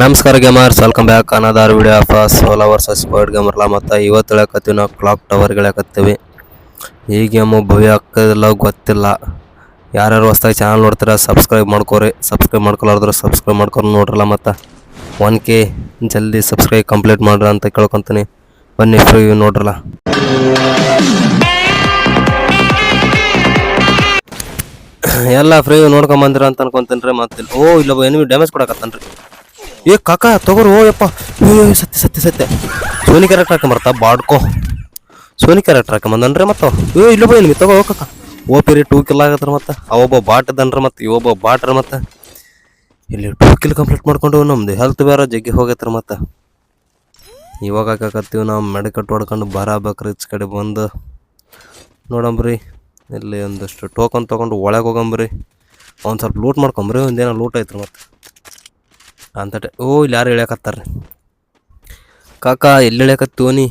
ನಮಸ್ಕಾರ gamers welcome back another video of ಸೋಲವರ್ಸ್ ಸ್ಪೋರ್ಟ್ ಗೇಮರ್ಲ ಮತ್ತು ಇವತ್ತು ಹೇಳಕತ್ತೀವಿ ನಾವು ಕ್ಲಾಕ್ ಟವರ್ ಹೇಳಕತ್ತೀವಿ. ಈ ಗೇಮು ಭವ್ಯ ಹಾಕೋದಿಲ್ಲ ಗೊತ್ತಿಲ್ಲ. ಯಾರ್ಯಾರು ಹೊಸ್ದಾಗಿ ಚಾನಲ್ ನೋಡ್ತೀರ ಸಬ್ಸ್ಕ್ರೈಬ್ ಮಾಡ್ಕೋರಿ. ಸಬ್ಸ್ಕ್ರೈಬ್ ಮಾಡ್ಕೊಲಾರ್ದ್ರೆ ಸಬ್ಸ್ಕ್ರೈಬ್ ಮಾಡ್ಕೊಂಡು ನೋಡ್ರಲ್ಲ ಮತ್ತು. ಒನ್ ಕೆ ಜಲ್ದಿ ಸಬ್ಸ್ಕ್ರೈಬ್ ಕಂಪ್ಲೀಟ್ ಮಾಡ್ರಿ ಅಂತ ಕೇಳ್ಕೊತೀನಿ. ಬನ್ನಿ ಫ್ರೀ ನೋಡ್ರಲ್ಲ ಎಲ್ಲ ಫ್ರೀ ನೋಡ್ಕೊಂಬಂದಿರ ಅಂತ ಅನ್ಕೊಂತೀನಿ ರೀ ಮತ್ತೆ ಓ ಇಲ್ಲ ಎನಿಮಿ ಡ್ಯಾಮೇಜ್ ಕೊಡಕತ್ತಾನ್ರಿ. ಏ, ಕಾಕ, ತಗೋರು, ಓ, ಯಪ್ಪ. ಅಯ್ಯೋ ಸತ್ಯ ಸತ್ಯ ಸತ್ಯ. ಸೋನಿ ಕ್ಯಾರೆಕ್ಟರ್ ಹಾಕೊಂಬರ್ತಾ ಬಾಡ್ಕೋ. ಸೋನಿ ಕ್ಯಾರೆಕ್ಟರ್ ಹಾಕೊಂಬಂದನ್ರಿ ಮತ್ತೆ ಏ, ಇಲ್ಲ ಬೈ ನಿಮಗೆ ತಗೋ ಕಾಕ. ಓ, ಪೇರಿ ಟೂ ಕಿಲ್ ಆಗತ್ರ ಮತ್ತೆ. ಅವೊಬ್ಬ ಬಾಟ್ ಇದ್ದಾನ್ರಿ ಮತ್ತೆ ಇವೊಬ್ಬ ಬಾಟ್ರ ಮತ್ತೆ. ಇಲ್ಲಿ ಟೂ ಕಿಲ್ ಕಂಪ್ಲೀಟ್ ಮಾಡ್ಕೊಂಡು ನಮ್ದು ಹೆಲ್ತ್ ಬೇರೆ ಜಗ್ಗಿ ಹೋಗೈತ್ರ ಮತ್ತೆ. ಇವಾಗ ಹಾಕಕತ್ತೀವಿ ನಾವು ಮೆಡಿಕಟ್ ಹೊಡ್ಕೊಂಡು ಬರಬೇಕ್ರಿ ಈಚ್ ಕಡೆ ಬಂದು. ನೋಡಂಬ್ರಿ, ಇಲ್ಲಿ ಒಂದಷ್ಟು ಟೋಕನ್ ತೊಗೊಂಡು ಒಳಗೆ ಹೋಗಂಬ್ರಿ. ಒಂದು ಸ್ವಲ್ಪ ಲೂಟ್ ಮಾಡ್ಕೊಂಬ್ರಿ ಒಂದೇನೋ ಲೂಟ್ ಆಯ್ತು ಮತ್ತೆ. ಅಂತ ಓ, ಇಲ್ಲಿ ಯಾರು ಇಳ್ಯಾಕತ್ತಾರ್ರಿ ಕಾಕ, ಎಲ್ಲಿ ಇಳ್ಯಾಕತ್ತೀವನಿ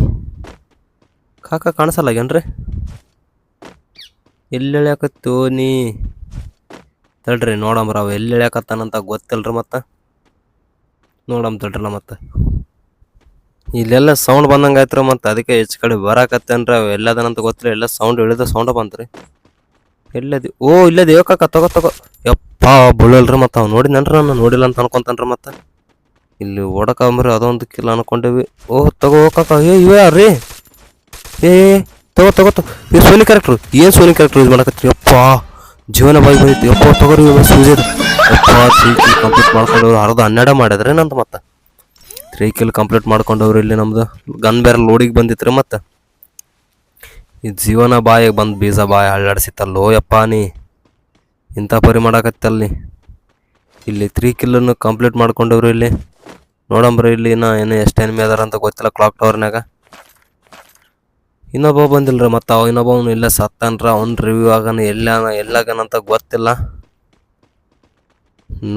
ಕಾಕ, ಕಾಣಿಸಲ್ಲ ಏನ್ರಿ? ಎಲ್ಲಿ ಇಳ್ಯಾಕತ್ತೀವನಿ ತಡ್ರಿ ನೋಡಮ್ರ ಅವ ಎಲ್ಲಿ ಇಳ್ಯಾಕತ್ತಾನಂತ ಗೊತ್ತಿಲ್ರಿ ಮತ್ತೆ? ನೋಡಮ್ ನಾ ಮತ್ತೆ. ಇಲ್ಲೆಲ್ಲ ಸೌಂಡ್ ಬಂದಂಗೆ ಆಯ್ತು ಮತ್ತೆ, ಅದಕ್ಕೆ ಹೆಚ್ಚು ಕಡೆ ಬರಾಕತ್ತೇನ್ರಿ ಅವ ಎಲ್ಲದನಂತ ಗೊತ್ತಿಲ್ಲ, ಎಲ್ಲ ಸೌಂಡ್ ಇಳಿದ ಸೌಂಡ್ ಬಂತ್ರಿ. ಎಲ್ಲದಿ, ಓ, ಇಲ್ಲದೇ ಕಾಕ, ತಗೋ ತಗೋ, ಯಪ್ಪ ಬೀಳಲ್ರಿ ಮತ್ತೆ ಅವ್ ನೋಡಿನನ್ರಿ ನಾನು, ನೋಡಿಲ್ಲ ಅಂತ ಅನ್ಕೊಂತಾನ್ರಿ ಮತ್ತೆ. ಇಲ್ಲಿ ಓಡಕಂಬ್ರಿ ಅದೊಂದು ಕಿಲ್ಲ ಅನ್ಕೊಂಡೇವಿ. ಓಹ್ ತಗೋ, ಕಾಕ, ಏ, ಇವೇ ರೀ ಏ ತಗೋ ತಗೋ ತಗೋ. ಏ, ಸೋನಿ ಕ್ಯಾರೆಕ್ಟ್ರು ಏನು ಸೋನಿ ಕ್ಯಾರೆಕ್ಟರ್ ಯೂಸ್ ಮಾಡಕತ್ರಿ ಯಪ್ಪ, ಜೀವನ ಬಾಯಿ ಬಂದಿತ್ತು. ಯಪ್ಪ, ತಗೋರಿ ಸೂಜಿದ್ರು ಅಪ್ಪ ತ್ರೀ ಕಿಲ್ ಕಂಪ್ಲೀಟ್ ಮಾಡ್ಕೊಂಡು ಅರ್ಧ ಹನ್ನೆರಡು ಮಾಡಿದ್ರೆ ನಂದು ಮತ್ತೆ. ತ್ರೀ ಕಿಲ್ ಕಂಪ್ಲೀಟ್ ಮಾಡ್ಕೊಂಡವ್ರು ಇಲ್ಲಿ ನಮ್ದು. ಗನ್ ಬೇರೆ ಲೋಡಿಗೆ ಬಂದಿತ್ರಿ ಮತ್ತೆ. ಈ ಜೀವನ ಬಾಯಿಗೆ ಬಂದು ಬೀಜ ಬಾಯಿ ಅಳ್ಳಾಡ್ಸಿತ್ತಲ್ಲೋ ಯಪ್ಪ ನೀ. ಇಂಥ ಪರಿ ಮಾಡಾಕತ್ತಲ್ಲಿ ಇಲ್ಲಿ ತ್ರೀ ಕಿಲ್ಲನ್ನು ಕಂಪ್ಲೀಟ್ ಮಾಡ್ಕೊಂಡವ್ರು ಇಲ್ಲಿ. ನೋಡಂಬ್ರಿ, ಇಲ್ಲಿ ನಾ ಏನು ಎಷ್ಟು ಎನಿಮಿ ಅದಾರ ಅಂತ ಗೊತ್ತಿಲ್ಲ ಕ್ಲಾಕ್ ಟವರ್ನಾಗ ಇನ್ನೊಬ್ಬ ಬಂದಿಲ್ರಿ ಮತ್ತು ಅವ ಇನ್ನೊಬ್ಬವನು ಇಲ್ಲೇ ಸತ್ತಾನ್ರ, ಅವ್ನು ರಿವ್ಯೂ ಆಗನ, ಎಲ್ಲ ಎಲ್ಲಾಗನಂತ ಗೊತ್ತಿಲ್ಲ.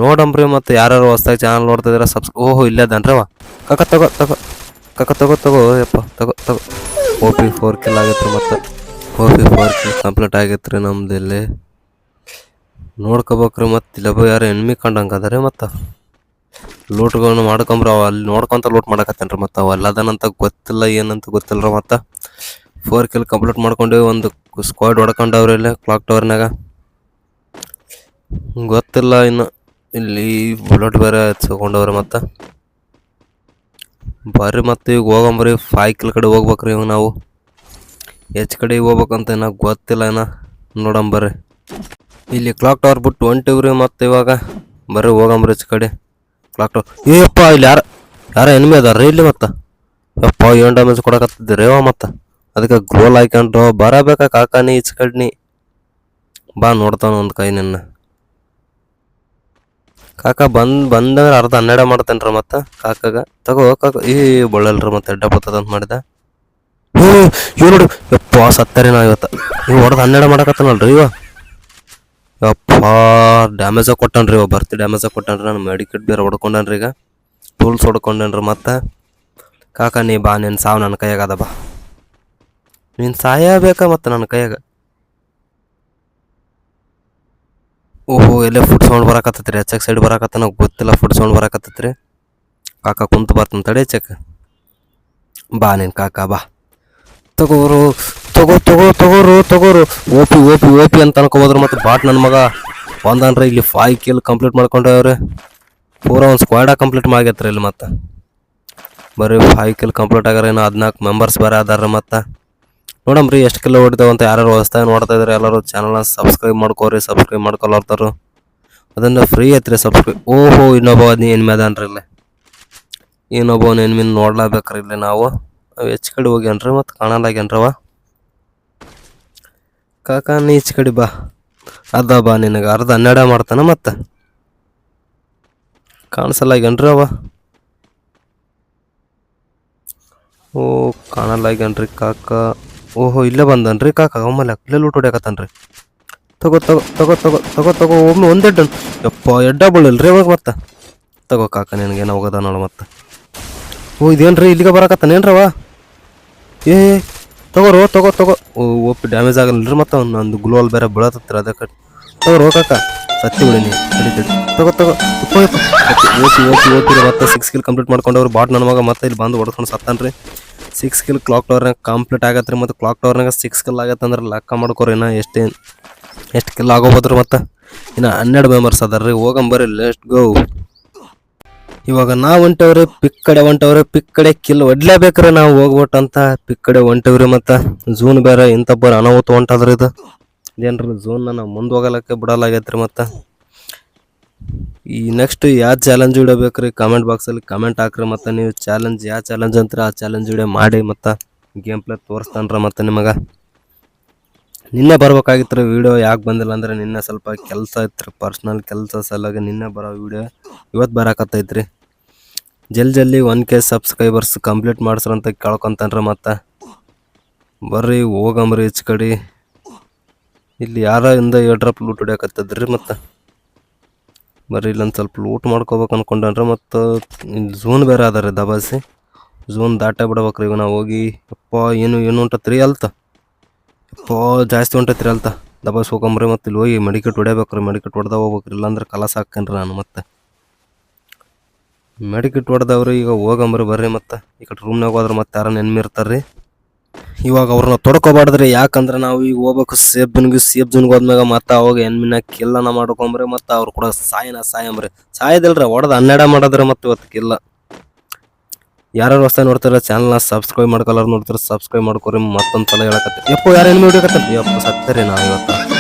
ನೋಡಂಬ್ರಿ ಮತ್ತು ಯಾರ್ಯಾರು ಹೊಸ್ದಾಗಿ ಚಾನಲ್ ನೋಡ್ತಿದ್ರೆ ಸಬ್ಸ್ ಓಹೋ, ಇಲ್ಲೇ ಅದಾನ್ರಿ ಅವ. ಕಕ್ಕ ತಗೋ ತಗೋ ಕಕ್ಕ ತಗೋ ತಗೋ ಯಪ್ಪ, ತಗೋ ತಗೋ. ಓ ಪಿ ಫೋರ್ ಕಿಲ್ ಆಗೈತ್ರಿ ಮತ್ತು. O P four kill complete ಆಗೈತ್ರಿ ನಮ್ದು ಇಲ್ಲಿ ನೋಡ್ಕೋಬೇಕ್ರಿ ಮತ್ತು ಇಲ್ಲೊಬ್ಬ ಯಾರು ಎನ್ಮಿ ಕಂಡಂಗೆ ಅದಾರೆ ಮತ್ತು. ಲೂಟ್ಗಳನ್ನ ಮಾಡ್ಕೊಂಬ್ರ, ಅವ ಅಲ್ಲಿ ನೋಡ್ಕೊಂತ ಲೂಟ್ ಮಾಡಕತ್ತೇನ್ರಿ ಮತ್ತು. ಅವ ಎಲ್ಲದನಂತ ಗೊತ್ತಿಲ್ಲ, ಏನಂತ ಗೊತ್ತಿಲ್ಲರ ಮತ್ತು. ಫೋರ್ ಕಿಲ್ ಕಂಪ್ಲೀಟ್ ಮಾಡ್ಕೊಂಡೇವಿ ಒಂದು ಸ್ಕ್ವಾಡ್ ಹೊಡ್ಕೊಂಡವ್ರಿ ಇಲ್ಲೇ ಕ್ಲಾಕ್ ಟವರ್ನಾಗ ಗೊತ್ತಿಲ್ಲ ಇನ್ನು. ಇಲ್ಲಿ ಬುಲೆಟ್ ಬೇರೆ ಹಚ್ಕೊಂಡವ್ರೆ ಮತ್ತೆ. ಬರ್ರಿ ಮತ್ತೆ ಈಗ ಹೋಗಂಬ್ರಿ ಫೈವ್ ಕಿಲ್ ಕಡೆ ಹೋಗ್ಬೇಕ್ರಿ ಇವಾಗ ನಾವು. ಹೆಚ್ಚು ಕಡೆ ಹೋಗ್ಬೇಕಂತ ಏನೋ ಗೊತ್ತಿಲ್ಲ ಏನೋ ನೋಡಂಬರ್ರಿ ಇಲ್ಲಿ ಕ್ಲಾಕ್ ಟವರ್ ಬಿಟ್ಟು ಹೊಂಟಿವ್ರಿ ಮತ್ತೆ ಇವಾಗ ಬರ್ರಿ ಹೋಗಂಬ್ರಿ ಕಡೆ. ಕ್ಲಾಕ್ ಟವರ್ ಏಯಪ್ಪ ಇಲ್ಲಿ ಯಾರ ಯಾರ ಎನಿಮಿ ಅದಾರ ಇಲ್ಲಿ ಮತ್ತೆ? ಯಪ್ಪ, ಏನು ಡ್ಯಾಮೇಜ್ ಕೊಡಕತ್ತಿದ್ದೀರಿ ಅವ ಮತ್ತೆ? ಅದಕ್ಕೆ ಗೋಲ್ ಹಾಕ್ಯಂಡ್ರು ಬರಬೇಕಾ ಕಾಕಾನಿ ಈಚಕಡ್ನಿ ಬಾ ನೋಡ್ತಾನ ಒಂದು ಕೈ ನಿನ್ನ. ಕಾಕ ಬಂದ್ ಬಂದಂದ್ರೆ ಅರ್ಧ ಹನ್ನೆರಡ ಮಾಡ್ತೇನ್ರ ಮತ್ತೆ ಕಾಕಾಗ. ತಗೋ, ಕಾಕ. ಈ ಬಳ್ಳಲ್ರಿ ಮತ್ತೆ ಎಡ್ಡ ಬರ್ತದಂತ ಮಾಡಿದ. ಹ್ಞೂ ಇವ್ ನೋಡು. ಯಪ್ಪ, ಸತ್ತರಿ ನಾ ಇವತ್ತು. ಇವ್ ಹೊಡೆದು ಹನ್ನೆರಡು ಮಾಡಕತ್ತಾನಲ್ರಿ ಇವ. ಯಪ್ಪ ಡ್ಯಾಮೇಜ ಕೊಟ್ಟನ್ರಿ ಇವ, ಬರ್ತಿ ಡ್ಯಾಮೇಜ ಕೊಟ್ಟನ್ರಿ, ನಾನು ಮೆಡಿಕೇಟ್ ಬೇರೆ ಹೊಡ್ಕೊಂಡನ್ರಿ ಈಗ. ಟೂಲ್ಸ್ ಹೊಡ್ಕೊಂಡನ್ರಿ ಮತ್ತೆ. ಕಾಕ, ನೀ ಬಾ ನಿನ್ನ ಸಾವು ನನ್ನ ಕೈಯಾಗ ಅದ ಬಾ. ನೀನು ಸಾಯಬೇಕಾ ಮತ್ತೆ ನನ್ನ ಕೈಯಾಗ. ಓಹೋ, ಎಲ್ಲೇ ಫುಡ್ ಸೌಂಡ್ ಬರಾಕತ್ತೈತ್ರಿ? ಹೆಚ್ಚಾಗ ಸೈಡ್ ಬರಾಕತ್ತ ನಾವು ಗೊತ್ತಿಲ್ಲ ಫುಡ್ ಸೌಂಡ್ ಬರಾಕತ್ತೈತ್ರಿ. ಕಾಕ ಕುಂತು ಬರ್ತಂತಡೆ ಚೆಕ್ ಬಾ ನೀನ್ ಕಾಕ, ಬಾ. ತಗೋರು. ತಗೋ ತಗೋ, ತಗೋರು ತಗೋರು. ಓಪಿ ಓಪಿ ಓಪಿ ಅಂತ ಅನ್ಕೋಬೋದ್ರ ಮತ್ತೆ ಬಾಟ್ ನನ್ನ ಮಗ. ಒಂದನ್ರಿ ಇಲ್ಲಿ ಫೈವ್ ಕಿಲ್ ಕಂಪ್ಲೀಟ್ ಮಾಡ್ಕೊಂಡವ್ರೆ ಪೂರ ಒಂದು ಸ್ಕ್ವಾಡ ಕಂಪ್ಲೀಟ್ ಮಾಡ್ಯತ್ರಿ ಇಲ್ಲಿ ಮತ್ತೆ. ಬರೀ ಫೈವ್ ಕಿಲ್ ಕಂಪ್ಲೀಟ್ ಆಗ್ಯಾರ, ಇನ್ನು ಹದಿನಾಲ್ಕು ಮೆಂಬರ್ಸ್ ಬೇರೆ ಅದಾರ ಮತ್ತೆ. ನೋಡಮ್ರಿ ಎಷ್ಟು ಕಿಲೋ ಹೊಡಿತಾವ ಅಂತ ಯಾರು ವ್ಯವಸ್ಥೆ ನೋಡ್ತಾ ಇದ್ರೆ ಎಲ್ಲರೂ ಚಾನಲ್ನ ಸಬ್ಸ್ಕ್ರೈಬ್ ಮಾಡ್ಕೋರಿ ಸಬ್ಸ್ಕ್ರೈಬ್ ಮಾಡ್ಕೊಲ್ಲರ್ತಾರು ಅದನ್ನ ಫ್ರೀ ಐತ್ರಿ ಸಬ್ಸ್ಕ್ರೈಬ್ ಓಹೋ, ಇನ್ನೊಬ್ಬ ನೀ ಎನ್ಮಿ ಅದಾನ್ರಿ ಇಲ್ಲಿ. ಇನ್ನೊಬ್ಬ ಏನ್ಮಿನ್ ನೋಡ್ಲಾಬೇಕ್ರಿ ಇಲ್ಲಿ ನಾವು. ಹೆಚ್ಚು ಕಡೆ ಹೋಗ್ಯಾನ್ರಿ ಮತ್ತು ಕಾಣಲಾಗ್ಯಾನ್ರಿ ಕಾಕ ಈಚ್ ಕಡೆ ಬಾ. ಅದ ಬಾ ನಿನಗೆ, ಅರ್ಧ ಹನ್ನೆರಡ ಮಾಡ್ತಾನ ಮತ್ತೆ. ಕಾಣಿಸಲ್ಲಾಗ್ಯಾನ್ರಿ ಅವ. ಓ ಕಾಣಲ್ಲಾಗ್ಯಾನ್ರಿ ಕಾಕ. ಓಹೋ, ಇಲ್ಲೇ ಬಂದನ್ರಿ ಕಾಕ ಒಮ್ಮಲ್ಲ ಇಲ್ಲೇ ಲೂಟ್ ಹೊಡ್ಯಾಕತ್ತಾನ್ರಿ. ತಗೋ ತಗೋ ತಗೋ ತಗೋ ತಗೋ ತಗೋ, ಒಮ್ಮೆ ಒಂದೇ ಯಪ್ಪ, ಎಡ್ಡ ಬೀಳಲ್ರಿ ಅವಾಗ ಮತ್ತೆ. ತಗೋ ಕಾಕ, ನಿನಗೇನು ಹೋಗದ ನೋಡು ಮತ್ತೆ. ಓ, ಇದೇನ್ರಿ ಇಲ್ಲಿಗೆ ಬರಾಕತ್ತಾನೇನ್ರವ ಏ ತಗೋರೋ, ತಗೋ ತಗೋ. ಓ, ಒಪ್ಪಿ ಡ್ಯಾಮೇಜ್ ಆಗಲ್ಲ. ಮತ್ತೆ ಅವ್ನು, ನಂದು ಗ್ಲೋಲ್ ಬೇರೆ ಬೀಳತ್ತತ್ರ ಅದಕ್ಕೆ. ತಗೋರು ಕಾಕ ಸತ್ತಿ ಬಿಡಿ ನೀವು ತಗೋ ತಗೋ. ಮತ್ತೆ ಓಸಿ ಓಸಿ ಓದ್ತಿರಿ ಮತ್ತೆ. ಸಿಕ್ಸ್ ಕಿಲ್ ಕಂಪ್ಲೀಟ್ ಮಾಡ್ಕೊಂಡವ್ರು. ಬಾಟ್ ನನ್ನ ಮಗ ಮತ್ತೆ ಇಲ್ಲಿ ಬಂದು ಹೊಡ್ಕೊಂಡು ಸತ್ತಾನ್ರಿ. ಸಿಕ್ಸ್ ಕಿಲ್ ಕ್ಲಾಕ್ ಟವರ್ನಾಗ ಕಂಪ್ಲೀಟ್ ಆಗತ್ರಿ ಮತ್ತು. ಕ್ಲಾಕ್ ಟವರ್ನಾಗ ಸಿಕ್ಸ್ ಕಿಲ್ ಆಗತ್ತಂದ್ರೆ ಲೆಕ್ಕ ಮಾಡ್ಕೊರಿ ಇನ್ನ ಎಷ್ಟೇ, ಎಷ್ಟು ಕಿಲ್ ಆಗೋಬೋದ್ರಿ ಮತ್ತೆ. ಇನ್ನು ಹನ್ನೆರಡು ಮೆಂಬರ್ಸ್ ಅದಾರ್ರಿ. ಹೋಗಂಬರ್ರಿ ಲೆಸ್ಟ್ ಗೋ ಇವಾಗ ನಾವು ಹೊಂಟವ್ರಿ ಪಿಕ್ ಕಡೆ ಹೊಂಟವ್ರಿ ಪಿಕ್ ಕಡೆ ಕಿಲ್ ಹೊಡ್ಲೇಬೇಕ್ರಿ ನಾವು ಹೋಗ್ಬಿಟ್ಟು ಅಂತ ಪಿಕ್ ಕಡೆ ಹೊಂಟವ್ರಿ ಮತ್ತು ಝೂನ್ ಬೇರೆ ಇಂಥಬ್ಬರ ಅನಾಹುತ ಹೊಂಟದ್ರಿ ಇದು. ಇದೇನ್ರಿ ಝೂನ್ನ ನಾವು ಮುಂದೆ ಹೋಗಲಕ್ಕೆ ಬಿಡಲಾಗೈತ್ರಿ ಮತ್ತು. ಈ ನೆಕ್ಸ್ಟ್ ಯಾವ ಚಾಲೆಂಜ್ ವಿಡಿಯೋ ಬೇಕ್ರಿ ಕಮೆಂಟ್ ಬಾಕ್ಸಲ್ಲಿ ಕಮೆಂಟ್ ಹಾಕ್ರಿ ಮತ್ತು ನೀವು ಚಾಲೆಂಜ್ ಯಾವ ಚಾಲೆಂಜ್ ಅಂತೀರ ಆ ಚಾಲೆಂಜ್ ವಿಡಿಯೋ ಮಾಡಿ ಮತ್ತು ಗೇಮ್ ಪ್ಲೇ ತೋರಿಸ್ತಾನ್ರ ಮತ್ತು ನಿಮಗೆ. ನಿನ್ನೆ ಬರ್ಬೇಕಾಗಿತ್ತು ರೀ ವಿಡಿಯೋ ಯಾಕೆ ಬಂದಿಲ್ಲ ಅಂದ್ರೆ ನಿನ್ನೆ ಸ್ವಲ್ಪ ಕೆಲಸ ಇತ್ತು ಪರ್ಸ್ನಲ್ ಕೆಲಸ ಸಲುವಾಗಿ ನಿನ್ನೆ ಬರೋ ವಿಡಿಯೋ ಇವತ್ತು ಬರಾಕತ್ತೈತ್ರಿ ಜಲ್ ಜಲ್ದಿ ಒನ್ ಕೆ ಸಬ್ಸ್ಕ್ರೈಬರ್ಸ್ ಕಂಪ್ಲೀಟ್ ಮಾಡ್ಸ್ರಂತ ಕೇಳ್ಕೊಂತಾನ್ರ ಮತ್ತೆ. ಬರ್ರಿ ಹೋಗಂಬ್ರಿ ಹೆಚ್ಚು ಕಡೆ. ಇಲ್ಲಿ ಯಾರ ಇಂದ ಏರ್ ಡ್ರಾಪ್ ಲೂಟ್ ಹೊಡ್ಯಾಕತ್ತದ್ರಿ ಮತ್ತೆ? ಬರ್ರಿ ಇಲ್ಲೊಂದು ಸ್ವಲ್ಪ ಲೂಟ್ ಮಾಡ್ಕೋಬೇಕು ಅನ್ಕೊಂಡನ್ರಿ ಮತ್ತು ಝೂನ್ ಬೇರೆ ಅದ ರೀ ದಬಾಸಿ. ಝೂನ್ ದಾಟೇ ಬಿಡ್ಬೇಕ್ರಿ ಈಗ ನಾವು ಹೋಗಿ. ಅಪ್ಪ ಏನು ಏನು ಉಂಟತ್ರಿ ಅಲ್ತ ಅಪ್ಪ ಜಾಸ್ತಿ ಉಂಟತ್ರಿ ಅಲ್ತ ದಬಾಸ್ ಹೋಗಂಬ್ರಿ ಮತ್ತೆ ಇಲ್ಲಿ ಹೋಗಿ ಮೆಡಿಕೇಟ್ ಹೊಡ್ಯಾಬೇಕ್ರಿ. ಮೆಡಿಕೇಟ್ ಹೊಡೆದ ಹೋಗ್ಬೇಕ್ರಿ. ಇಲ್ಲಾಂದ್ರೆ ಕಲಸ ಹಾಕೇನ್ರಿ ನಾನು ಮತ್ತೆ. ಮೆಡಿಕೇಟ್ ಹೊಡೆದವ್ರಿ, ಈಗ ಹೋಗಂಬ್ರಿ ಬರ್ರಿ ಮತ್ತೆ. ಈ ಕಡೆ ರೂಮ್ನಾಗ ಹೋದ್ರೆ ಮತ್ತೆ ಯಾರ ನೆನ್ಮಿರ್ತಾರ್ರಿ ಇವಾಗ ಅವ್ರನ್ನ ತೊಡ್ಕೋಬಾರ್ದ್ರಿ, ಯಾಕಂದ್ರೆ ನಾವು ಈಗ ಹೋಗ್ಬೇಕು ಸೇಫ್ ಜನ್ಗೆ ಸೇಫ್ ಜನ್ಗೆ ಹೋದ್ಮ್ಯಾಗ ಮತ್ತೆ ಅವಾಗ ಎನ್ಮಿನ ಕಿಲ್ಲನ ಮಾಡ್ಕೊಂಬ್ರಿ, ಮತ್ತೆ ಅವ್ರು ಕೂಡ ಸಾಯನ ಸಾಯಂಬ್ರಿ. ಸಾಯದಿಲ್ರಿ, ಹೊಡೆದು ಹನ್ನೆರಡ ಮಾಡಿದ್ರೆ ಮತ್ತೆ ಇವತ್ತು ಕಿಲ್ಲ ಯಾರು ಹೊಸ ನೋಡ್ತಾರೆ ಚಾನಲ್ನ ಸಬ್ಸ್ಕ್ರೈಬ್ ಮಾಡ್ಕೊಲ್ಲ ನೋಡ್ತಾರೆ ಸಬ್ಸ್ಕ್ರೈಬ್ ಮಾಡ್ಕೊರಿ ಮತ್ತೊಂದು ಸಲ ಹೇಳಕತ್ತಿ ಯಪ್ಪ, ಯಾರು ಎನ್ಮಿ ಹೊಡಿಯಕತ್ತ ಯಪ್ಪ ಸತ್ತರಿ ನಾ ಇವತ್ತು.